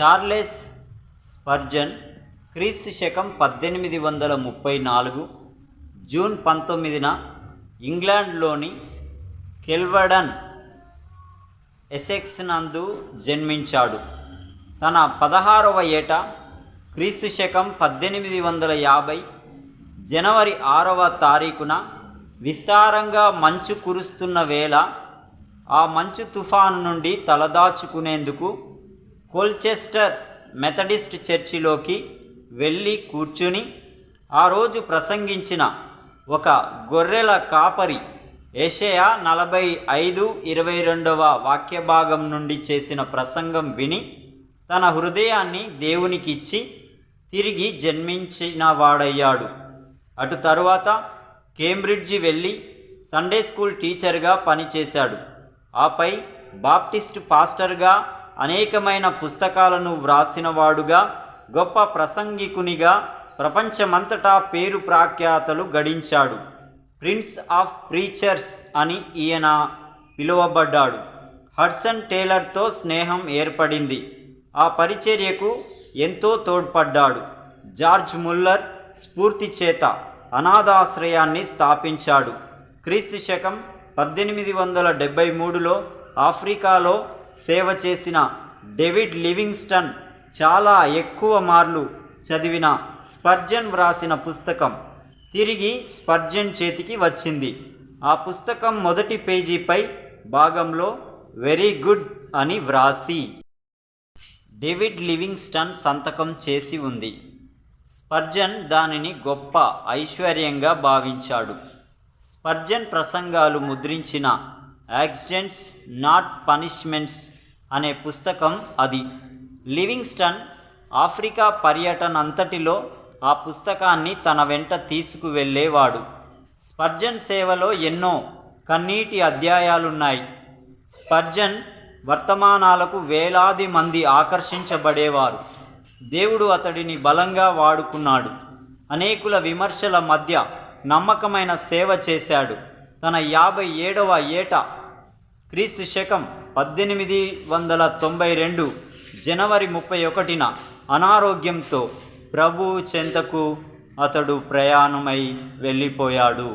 Charles Spurgeon క్రీస్తు శకం పద్దెనిమిది వందల ముప్పై నాలుగు జూన్ పంతొమ్మిదిన ఇంగ్లాండ్లోని కెల్వడన్ ఎసెక్స్ నందు జన్మించాడు. తన పదహారవ ఏట క్రీస్తు శకం పద్దెనిమిది వందల యాభై జనవరి ఆరవ తారీఖున విస్తారంగా మంచు కురుస్తున్న వేళ ఆ మంచు తుఫాను నుండి తలదాచుకునేందుకు కోల్చెస్టర్ మెథడిస్ట్ చర్చిలోకి వెళ్ళి కూర్చుని ఆ రోజు ప్రసంగించిన ఒక గొర్రెల కాపరి ఏషయా నలభై ఐదు ఇరవై రెండవ వాక్య భాగం నుండి చేసిన ప్రసంగం విని తన హృదయాన్ని దేవునికి ఇచ్చి తిరిగి జన్మించిన వాడయ్యాడు. అటు తరువాత కేంబ్రిడ్జి వెళ్ళి సండే స్కూల్ టీచర్గా పనిచేశాడు. ఆపై బాప్టిస్ట్ పాస్టర్గా అనేకమైన పుస్తకాలను వ్రాసినవాడుగా గొప్ప ప్రసంగికునిగా ప్రపంచమంతటా పేరు ప్రాఖ్యాతలు గడించాడు. ప్రిన్స్ ఆఫ్ ప్రీచర్స్ అని ఈయన పిలువబడ్డాడు. హడ్సన్ టేలర్తో స్నేహం ఏర్పడింది. ఆ పరిచర్యకు ఎంతో తోడ్పడ్డాడు. జార్జ్ ముల్లర్ స్ఫూర్తి చేత అనాథాశ్రయాన్ని స్థాపించాడు. క్రీస్తు శకం పద్దెనిమిది వందల డెబ్బై మూడులో ఆఫ్రికాలో సేవ చేసిన డేవిడ్ లివింగ్స్టన్ చాలా ఎక్కువ మార్లు చదివిన స్పర్జన్ వ్రాసిన పుస్తకం తిరిగి స్పర్జన్ చేతికి వచ్చింది. ఆ పుస్తకం మొదటి పేజీపై భాగంలో వెరీ గుడ్ అని వ్రాసి డేవిడ్ లివింగ్స్టన్ సంతకం చేసి ఉంది. స్పర్జన్ దానిని గొప్ప ఐశ్వర్యంగా భావించాడు. స్పర్జన్ ప్రసంగాలు ముద్రించిన యాక్సిడెంట్స్ నాట్ పనిష్మెంట్స్ అనే పుస్తకం అది. లివింగ్స్టన్ ఆఫ్రికా పర్యటన అంతటిలో ఆ పుస్తకాన్ని తన వెంట తీసుకువెళ్ళేవాడు. స్పర్జన్ సేవలో ఎన్నో కన్నీటి అధ్యాయాలున్నాయి. స్పర్జన్ వర్తమానాలకు వేలాది మంది ఆకర్షించబడేవారు. దేవుడు అతడిని బలంగా వాడుకున్నాడు. అనేకుల విమర్శల మధ్య నమ్మకమైన సేవ చేశాడు. తన యాభై ఏడవ ఏట క్రీస్తు శకం పద్దెనిమిది వందల తొంభై రెండు జనవరి ముప్పై ఒకటిన అనారోగ్యంతో ప్రభు చెంతకు అతడు ప్రయాణమై వెళ్ళిపోయాడు.